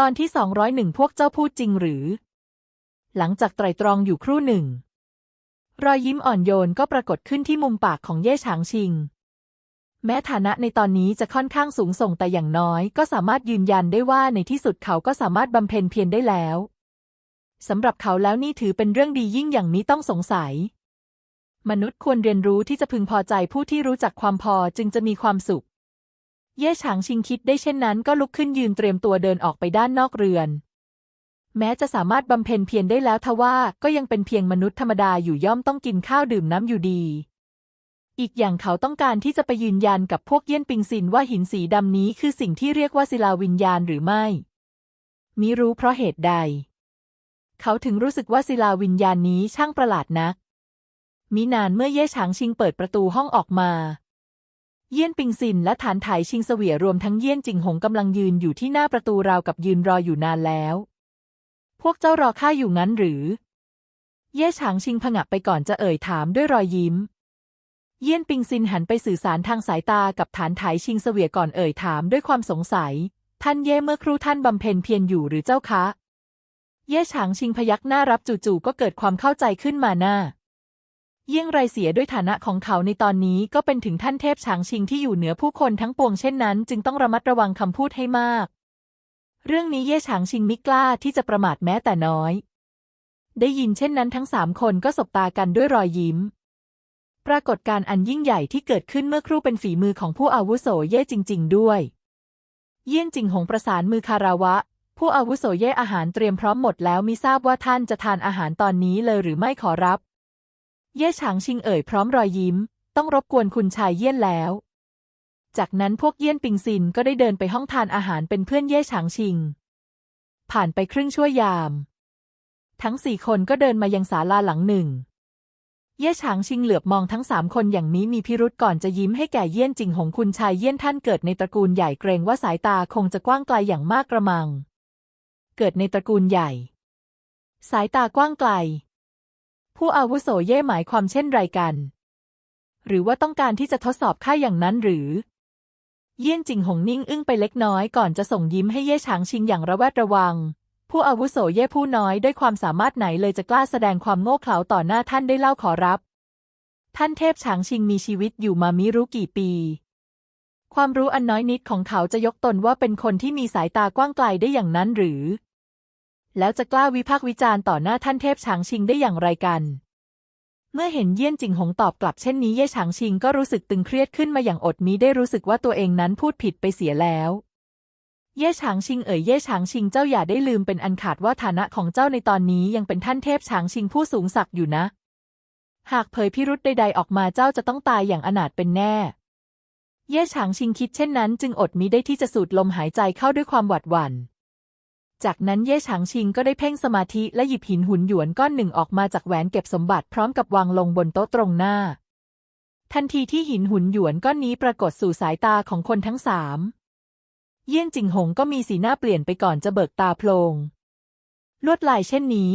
ตอนที่ 201 พวกเจ้าพูดจริงหรือ หลังจากไตรตรองอยู่ครู่หนึ่ง รอยยิ้มอ่อนโยนก็ปรากฏขึ้นที่มุมปากของเย่ฉางชิง แม้ฐานะในตอนนี้จะค่อนข้างสูงส่งแต่อย่างน้อย ก็สามารถยืนยันได้ว่าในที่สุดเขาก็สามารถบำเพ็ญเพียรได้แล้วสำหรับเขาแล้วนี่ถือเป็นเรื่องดียิ่งอย่างนี้ต้องสงสัย มนุษย์ควรเรียนรู้ที่จะพึงพอใจผู้ที่รู้จักความพอจึงจะมีความสุข เย่ฉางชิงคิดได้เช่นนั้นก็ลุกขึ้นยืนเตรียมตัวเดินออกไปด้านนอกเรือน แม้จะสามารถบำเพ็ญเพียรได้แล้วทว่าก็ยังเป็นเพียงมนุษย์ธรรมดาอยู่ย่อมต้องกินข้าวดื่มน้ำอยู่ดี อีกอย่างเขาต้องการที่จะไปยืนยันกับพวกเยี่ยนปิงซินว่าหินสีดำนี้คือสิ่งที่เรียกว่าศิลาวิญญาณหรือไม่มิรู้เพราะเหตุใด เขาถึงรู้สึกว่าศิลาวิญญาณนี้ช่างประหลาดนักมินานเมื่อเย่ฉางชิงเปิดประตูห้องออกมา เยี่ยนปิงซินและฐานไถชิงเสวียรวมทั้งเยี่ยนจิงหงกำลังยืนอยู่ที่หน้าประตูราวกับยืนรออยู่นานแล้ว พวกเจ้ารอข้าอยู่งั้นหรือ เย่ฉางชิงผงะไปก่อนจะเอ่ยถามด้วยรอยยิ้ม เยี่ยนปิงซินหันไปสื่อสารทางสายตากับฐานไถชิงเสวียก่อนเอ่ยถามด้วยความสงสัย ท่านเย่เมื่อครู่ท่านบำเพ็ญเพียรอยู่หรือเจ้าคะ เย่ฉางชิงพยักหน้ารับจู่ๆก็เกิดความเข้าใจขึ้นมาหน้า เยี่ยงไรเสียด้วยฐานะของเขาในตอนนี้ก็เป็นถึงท่านเทพฉางชิงที่อยู่เหนือผู้คนทั้งปวงเช่นนั้น จึงต้องระมัดระวังคำพูดให้มาก เรื่องนี้เย่ฉางชิงมิกล้าที่จะประมาทแม้แต่น้อย ได้ยินเช่นนั้นทั้งสามคนก็สบตากันด้วยรอยยิ้ม ปรากฏการณ์อันยิ่งใหญ่ที่เกิดขึ้นเมื่อครู่เป็นฝีมือของผู้อาวุโสเย่จริง ๆ ด้วย เยี่ยนจิงหงประสานมือคาราวะผู้อาวุโสเย่อาหารเตรียมพร้อมหมดแล้วมิทราบว่าท่านจะทานอาหารตอนนี้เลยหรือไม่ขอรับ เย่ฉางชิงเอ่ยพร้อมรอยยิ้ม ต้องรบกวนคุณชายเยี่ยนแล้ว จากนั้นพวกเยี่ยนปิงซินก็ได้เดินไปห้องทานอาหารเป็นเพื่อนเย่ฉางชิง ผ่านไปครึ่งชั่วยาม ทั้งสี่คนก็เดินมายังศาลาหลังหนึ่ง เย่ฉางชิงเหลือบมองทั้งสามคนอย่างนี้มีพิรุษก่อนจะยิ้มให้แก่เยี่ยนจิงหงคุณชายเยี่ยนท่านเกิดในตระกูลใหญ่เกรงว่าสายตาคงจะกว้างไกลอย่างมากกระมัง เกิดในตระกูลใหญ่ สายตากว้างไกล ผู้อาวุโสเย่หมายความเช่นไรกัน หรือว่าต้องการที่จะทดสอบข้าอย่างนั้นหรือ เยี่ยนจิงหงนิ่งอึ้งไปเล็กน้อยก่อนจะส่งยิ้มให้เย่ฉางชิงอย่างระแวดระวัง ผู้อาวุโสเย่ผู้น้อยด้วยความสามารถไหนเลยจะกล้าแสดงความโง่เขลาต่อหน้าท่านได้เล่าขอรับ ท่านเทพฉางชิงมีชีวิตอยู่มามิรู้กี่ปีความรู้อันน้อยนิดของเขาจะยกตนว่าเป็นคนที่มีสายตากว้างไกลได้อย่างนั้นหรือ แล้วจะกล้าวิพากษ์วิจารณ์ต่อหน้าท่านเทพฉางชิงได้อย่างไรกัน เมื่อเห็นเยี่ยนจิงหงตอบกลับเช่นนี้เย่ฉางชิงก็รู้สึกตึงเครียดขึ้นมาอย่างอดมิได้รู้สึกว่าตัวเองนั้นพูดผิดไปเสียแล้วเย่ฉางชิงเอ๋ยเย่ฉางชิงเจ้าอย่าได้ลืมเป็นอันขาดว่าฐานะของเจ้าในตอนนี้ยังเป็นท่านเทพฉางชิงผู้สูงศักดิ์อยู่นะ หากเผยพิรุษใดๆออกมาเจ้าจะต้องตายอย่างอนาถเป็นแน่ เย่ฉางชิงคิดเช่นนั้น จึงอดมิได้ที่จะสูดลมหายใจเข้าด้วยความหวาดหวั่น จากนั้นเย่ฉางชิงก็ได้เพ่งสมาธิและหยิบหินหุ่นหยวนก้อนหนึ่งออกมาจากแหวนเก็บสมบัติพร้อมกับวางลงบนโต๊ะตรงหน้า ทันทีที่หินหุ่นหยวนก้อนนี้ปรากฏสู่สายตาของคนทั้งสามเยี่ยนจิงหงก็มีสีหน้าเปลี่ยนไปก่อนจะเบิกตาโพลง ลวดลายเช่นนี้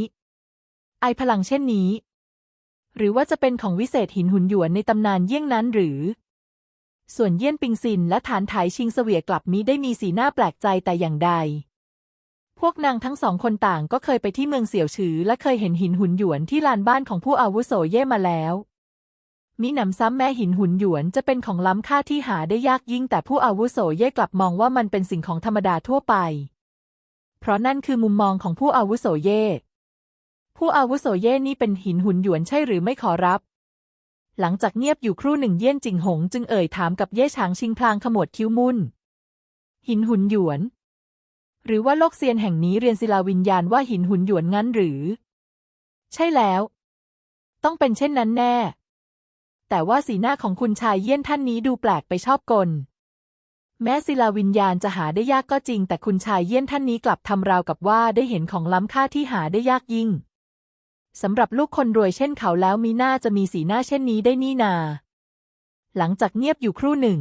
ไอพลังเช่นนี้ หรือว่าจะเป็นของวิเศษหินหุ่นหยวนในตำนานเยี่ยงนั้นหรือ ส่วนเยี่ยนปิงซินและฐานไถชิงเสวียกลับมิได้มีสีหน้าแปลกใจแต่อย่างใด พวกนางทั้งสองคนต่างก็เคยไปที่เมืองเสี่ยวฉือ และเคยเห็นหินหุนหยวนที่ลานบ้านของผู้อาวุโสเย่มาแล้วมิหนำซ้ำแม้หินหุนหยวนจะเป็นของล้ำค่าที่หาได้ยากยิ่งแต่ผู้อาวุโสเย่กลับมองว่ามันเป็นสิ่งของธรรมดาทั่วไป เพราะนั่นคือมุมมองของผู้อาวุโสเย่ผู้อาวุโสเย่นี่เป็นหินหุนหยวนใช่หรือไม่ขอรับ หลังจากเงียบอยู่ครู่หนึ่งเยี่ยนจิงหง จึงเอ่ยถามกับเย่ฉางชิงพลางขมวดคิ้วมุ่น หินหุนหยวน หรือว่าโลกเซียนแห่งนี้เรียนศิลาวิญญาณว่าหินหุนหยวนงั้นหรือ ใช่แล้ว ต้องเป็นเช่นนั้นแน่ แต่ว่าสีหน้าของคุณชายเยี่ยนท่านนี้ดูแปลกไปชอบกล แม้ศิลาวิญญาณจะหาได้ยากก็จริง แต่คุณชายเยี่ยนท่านนี้กลับทำราวกับว่าได้เห็นของล้ำค่าที่หาได้ยากยิ่งสำหรับลูกคนรวยเช่นเขาแล้วมีหน้าจะมีสีหน้าเช่นนี้ได้นี่นา หลังจากเงียบอยู่ครู่หนึ่ง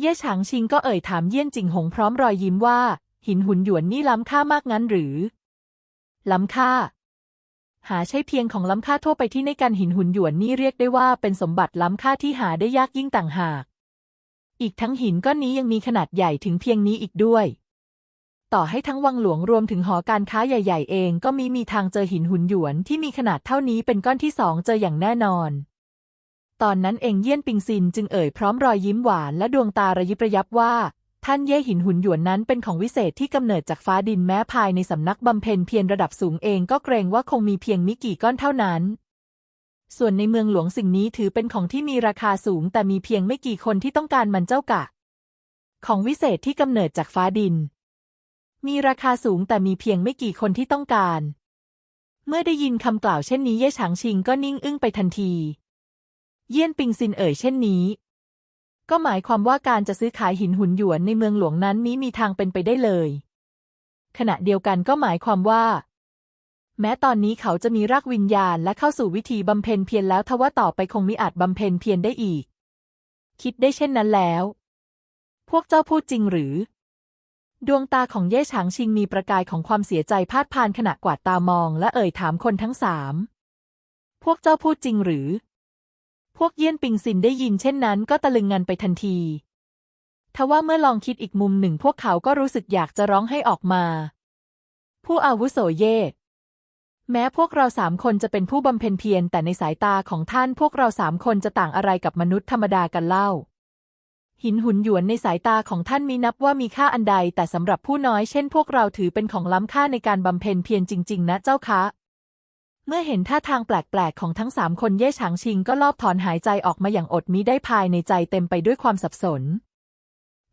เย่ฉางชิงก็เอ่ยถามเยี่ยนจิงหงพร้อมรอยยิ้มว่า หินหุ่นหยวนนี่ล้ำค่ามากงั้นหรือ ล้ำค่า หาใช่เพียงของล้ำค่าทั่วไปที่ในการหินหุ่นหยวนนี่เรียกได้ว่าเป็นสมบัติล้ำค่าที่หาได้ยากยิ่งต่างหาก อีกทั้งหินก้อนนี้ยังมีขนาดใหญ่ถึงเพียงนี้อีกด้วย ต่อให้ทั้งวังหลวงรวมถึงหอการค้าใหญ่ ๆ เองก็มีมีทางเจอหินหุ่นหยวนที่มีขนาดเท่านี้เป็นก้อนที่สองเจออย่างแน่นอนตอนนั้นเองเยี่ยนปิงซินจึงเอ่ยพร้อมรอยยิ้มหวานและดวงตาระยิบระยับว่า ท่านเย่หินหุนหยวนนั้นเป็นของวิเศษที่กำเนิดจากฟ้าดินแม้ภายในสำนักบำเพ็ญเพียรระดับสูงเองก็เกรงว่าคงมีเพียงมิกี่ก้อนเท่านั้น ส่วนในเมืองหลวงสิ่งนี้ถือเป็นของที่มีราคาสูง แต่มีเพียงไม่กี่คนที่ต้องการมันเจ้ากะ ของวิเศษที่กำเนิดจากฟ้าดิน มีราคาสูงแต่มีเพียงไม่กี่คนที่ต้องการ เมื่อได้ยินคำกล่าวเช่นนี้เย่ฉางชิงก็นิ่งอึ้งไปทันที เยี่ยนปิงซินเอ่ยเช่นนี้ ก็หมายความว่าการจะซื้อขายหินหุ่นหยวนในเมืองหลวงนั้นนี้มีทางเป็นไปได้เลย ขณะเดียวกันก็หมายความว่า แม้ตอนนี้เขาจะมีรากวิญญาณและเข้าสู่วิธีบำเพ็ญเพียรแล้วทว่าต่อไปคงมิอาจบำเพ็ญเพียรได้อีก คิดได้เช่นนั้นแล้ว พวกเจ้าพูดจริงหรือ ดวงตาของเย่ฉางชิงมีประกายของความเสียใจพาดพานขณะกวาดตามอง และเอ่ยถามคนทั้งสามพวกเจ้าพูดจริงหรือ พวกเยี่ยนปิงซินได้ยินเช่นนั้นก็ตะลึงงันไปทันที ทว่าเมื่อลองคิดอีกมุมหนึ่งพวกเขาก็รู้สึกอยากจะร้องให้ออกมา ผู้อาวุโสเย่แม้พวกเราสามคนจะเป็นผู้บำเพ็ญเพียรแต่ในสายตาของท่านพวกเราสามคนจะต่างอะไรกับมนุษย์ธรรมดากันเล่า หินหุนหยวนในสายตาของท่านมีนับว่ามีค่าอันใด แต่สำหรับผู้น้อยเช่นพวกเราถือเป็นของล้ำค่าในการบำเพ็ญเพียรจริง ๆ นะเจ้าคะ เมื่อเห็นท่าทางแปลกๆ ของทั้งสามคนเย่ฉางชิงก็ลอบถอนหายใจออกมาอย่างอดมิได้ภายในใจเต็มไปด้วยความสับสน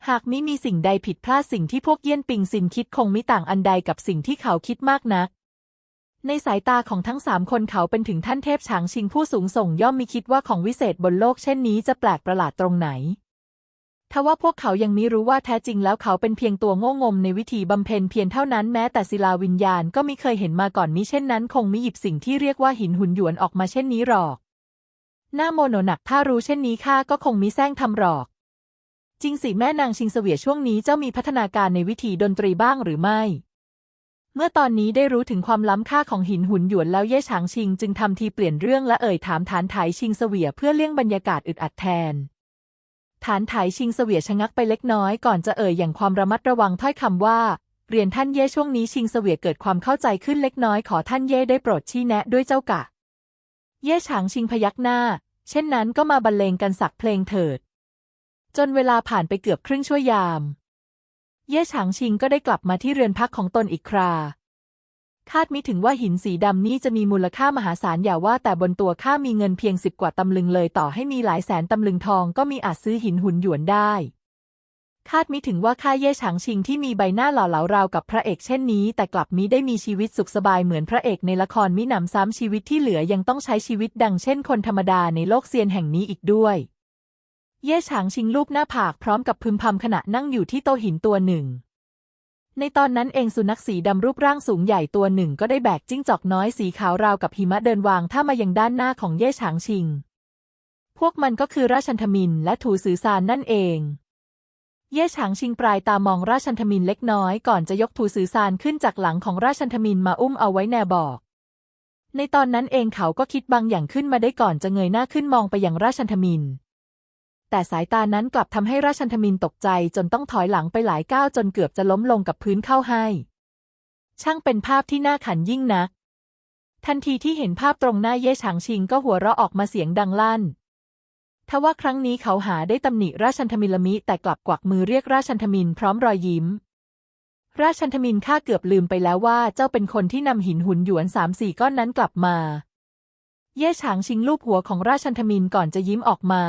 หากมิมีสิ่งใดผิดพลาดสิ่งที่พวกเยี่ยนปิงซินคิดคงมิต่างอันใดกับสิ่งที่เขาคิดมากนัก ในสายตาของทั้งสามคนเขาเป็นถึงท่านเทพฉางชิงผู้สูงส่งย่อมมีคิดว่าของวิเศษบนโลกเช่นนี้จะแปลกประหลาดตรงไหน ทว่าพวกเขายังมิรู้ว่าแท้จริงแล้วเขาเป็นเพียงตัวโง่งมในวิธีบำเพ็ญเพียรเท่านั้นแม้แต่ศิลาวิญญาณก็มิเคยเห็นมาก่อนมิเช่นนั้นคงมิหยิบสิ่งที่เรียกว่าหินหุนหยวนออกมาเช่นนี้หรอก หน้าโมโนหนักถ้ารู้เช่นนี้ข้าก็คงมิแซงทำหรอก จริงสิแม่นางชิงเสวียช่วงนี้เจ้ามีพัฒนาการในวิธีดนตรีบ้างหรือไม่ เมื่อตอนนี้ได้รู้ถึงความล้ำค่าของหินหุนหยวนแล้วเย่ฉางชิงจึงทำทีเปลี่ยนเรื่องและเอ่ยถามฐานไถชิงเสวียเพื่อเลี่ยงบรรยากาศอึดอัดแทน ฐานไถชิงเสวียชะงักไปเล็กน้อยก่อนจะเอ่ยอย่างความระมัดระวังถ้อยคำว่า เรียนท่านเย่ช่วงนี้ชิงเสวียเกิดความเข้าใจขึ้นเล็กน้อยขอท่านเย่ได้โปรดชี้แนะด้วยเจ้ากะ เย่ฉางชิงพยักหน้า เช่นนั้นก็มาบรรเลงกันสักเพลงเถิด จนเวลาผ่านไปเกือบครึ่งชั่วยาม เย่ฉางชิงก็ได้กลับมาที่เรือนพักของตนอีกครา คาดมิถึงว่าหินสีดำนี้จะมีมูลค่ามหาศาลอย่าว่าแต่บนตัวข้ามีเงินเพียงสิบกว่าตำลึงเลยต่อให้มีหลายแสนตำลึงทองก็มีอาจซื้อหินหุ่นหยวนได้คาดมิถึงว่าข้าเย่ฉางชิงที่มีใบหน้าหล่อเหลาราวกับพระเอกเช่นนี้ แต่กลับมิได้มีชีวิตสุขสบายเหมือนพระเอกในละครมิหนำซ้ำชีวิตที่เหลือยังต้องใช้ชีวิตดังเช่นคนธรรมดาในโลกเซียนแห่งนี้อีกด้วย เย่ฉางชิงลูบหน้าผากพร้อมกับพึมพำขณะนั่งอยู่ที่โต๊ะหินตัวหนึ่ง ในตอนนั้นเองสุนัขสีดำรูปร่างสูงใหญ่ตัวหนึ่งก็ได้แบกจิ้งจอกน้อยสีขาวราวกับหิมะเดินวางท่ามายังด้านหน้าของเย่ฉางชิง พวกมันก็คือราชันทมินและถูสือซานนั่นเอง เย่ฉางชิงปลายตามองราชันทมินเล็กน้อยก่อนจะยกถูสือซานขึ้นจากหลังของราชันทมินมาอุ้มเอาไว้แนบอก ในตอนนั้นเองเขาก็คิดบางอย่างขึ้นมาได้ก่อนจะเงยหน้าขึ้นมองไปยังราชันทมิน แต่สายตานั้นกลับทำให้ราชันทมินตกใจจนต้องถอยหลังไปหลายก้าวจนเกือบจะล้มลงกับพื้นเข้าให้ ช่างเป็นภาพที่น่าขันยิ่งนัก ทันทีที่เห็นภาพตรงหน้าเย่ฉางชิงก็หัวเราะออกมาเสียงดังลั่นทว่าครั้งนี้เขาหาได้ตำหนิราชันทมินละมิ แต่กลับกวักมือเรียกราชันทมินพร้อมรอยยิ้ม ราชันทมินข้าเกือบลืมไปแล้วว่าเจ้าเป็นคนที่นำหินหุ่นหยวนสามสี่ก้อนนั้นกลับมา เย่ฉางชิงลูบหัวของราชันทมินก่อนจะยิ้มออกมา